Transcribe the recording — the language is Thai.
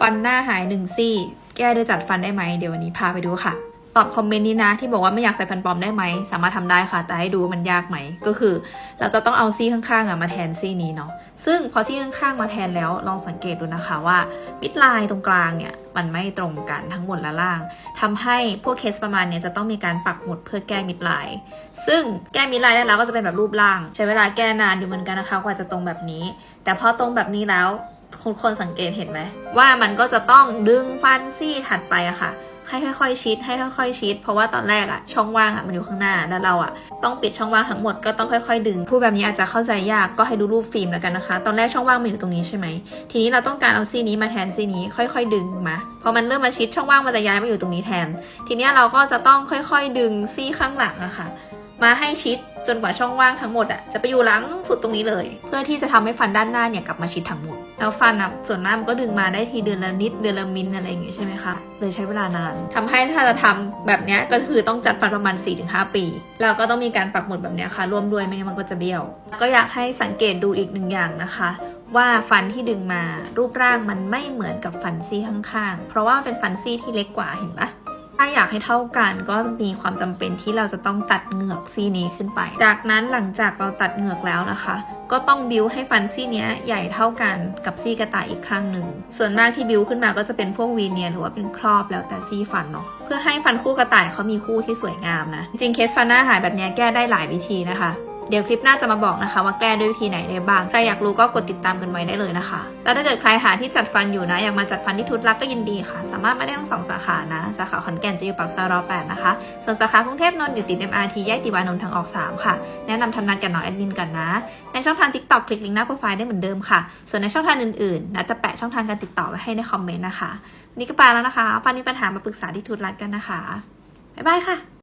ฟันหน้าหายหนึ่งซี่ แก้ด้วยจัดฟันได้ไหม เดี๋ยววันนี้พาไปดูค่ะ ตอบคอมเมนต์นี้นะ ที่บอกว่าไม่อยากใส่ฟันปลอมได้ไหม สามารถทำได้ค่ะ แต่ให้ดูมันยากไหม ก็คือ เราจะต้องเอาซี่ข้างๆอะมาแทนซี่นี้เนาะ ซึ่งพอซี่ข้างๆมาแทนแล้วลองสังเกตดูนะคะว่ามิดไลน์ตรงกลางเนี่ยมันไม่ตรงกันทั้งบนและล่างทำให้พวกเคสประมาณเนี้ยจะต้องมีการปักหมุดเพื่อแก้มิดไลน์ซึ่งแก้มิดไลน์ได้แล้วก็จะเป็นแบบรูปร่าง ใช้เวลาแก้นานอยู่เหมือนกันนะคะกว่าจะตรงแบบนี้ แต่พอตรงแบบนี้แล้ว คนคนสังเกตเห็นไหมว่ามันก็จะต้องดึงฟันซี่ถัดไปอะค่ะ ให้ค่อยๆชิด ให้ค่อยๆชิด เพราะว่าตอนแรกอะช่องว่างอะมันอยู่ข้างหน้าแล้วเราอะต้องปิดช่องว่างทั้งหมดก็ต้องค่อยๆ ดึงพูดแบบนี้อาจจะเข้าใจยากก็ให้ดูรูปฟิล์มแล้วกันนะคะ ตอนแรกช่องว่างมันอยู่ตรงนี้ใช่ไหมทีนี้เราต้องการเอาซี่นี้มาแทนซี่นี้ ค่อย ๆ ดึงมาพอมันเริ่มมาชิดช่องว่างมันจะย้ายมาอยู่ตรงนี้แทน ทีนี้เราก็จะต้องค่อยๆ ดึงซี่ข้างหลังอะค่ะมาให้ชิดจนกว่าช่องว่างทั้งหมดอะจะไปอยู่หลังสุดตรงนี้เลย เพื่อที่จะทำให้ฟันด้านหน้าเนี่ยกลับมาชิดทั้งหมดแล้วฟันอะส่วนมากมันก็ดึงมาได้ทีเดือนละนิดเดือนละมิลอะไรอย่างงี้ใช่ไหมคะเลยใช้เวลานานทำให้ถ้าจะทำแบบนี้ก็คือต้องจัดฟันประมาณ 4-5 ปี แล้วก็ต้องมีการปักหมุดแบบนี้ค่ะร่วมด้วยไม่งั้นมันก็จะเบี้ยว ก็อยากให้สังเกตดูอีกหนึ่งอย่างนะคะ ว่าฟันที่ดึงมารูปร่างมันไม่เหมือนกับฟันซี่ข้างๆ เพราะว่าเป็นฟันซี่ที่เล็กกว่าเห็นปะ ถ้าอยากให้เท่ากันก็มีความจำเป็นที่เราจะต้องตัดเหงือกซี่นี้ขึ้นไป จากนั้นหลังจากเราตัดเหงือกแล้วนะคะ ก็ต้องบิวให้ฟันซี่เนี้ยใหญ่เท่ากันกับซี่กระต่ายอีกข้างหนึ่ง ส่วนมากที่บิวขึ้นมาก็จะเป็นพวกวีเนียหรือว่าเป็นครอบแล้วแต่ซี่ฟันเนาะ เพื่อให้ฟันคู่กระต่ายเขามีคู่ที่สวยงามนะ จริงเคสฟันหน้าหายแบบนี้แก้ได้หลายวิธีนะคะ เดี๋ยวคลิปหน้าจะมาบอกนะคะว่าแก้ด้วยวิธีไหนได้บ้าง ใครอยากรู้ก็กดติดตามกันไว้ได้เลยนะคะ แล้วถ้าเกิดใครหาที่จัดฟันอยู่นะ อยากมาจัดฟันที่ทุตรักก็ยินดีค่ะ สามารถมาได้ทั้งสองสาขานะ สาขาขอนแก่นจะอยู่ปากซอยรอแปดนะคะ ส่วนสาขากรุงเทพนนท์อยู่ติด MRT แยกติวานนท์ทางออก 3 ค่ะ แนะนำทำนัดกับน้องแอดมินก่อนนะ ในช่องทาง TikTok คลิกลิงก์หน้าโปรไฟล์ได้เหมือนเดิมค่ะ ส่วนในช่องทางอื่นๆนัดจะแปะช่องทางการติดต่อไว้ให้ในคอมเมนต์นะคะ นี่ก็ไปแล้วนะคะฟันมีปัญหามาปรึกษาที่ทุตรักกันนะคะบ๊ายบายค่ะ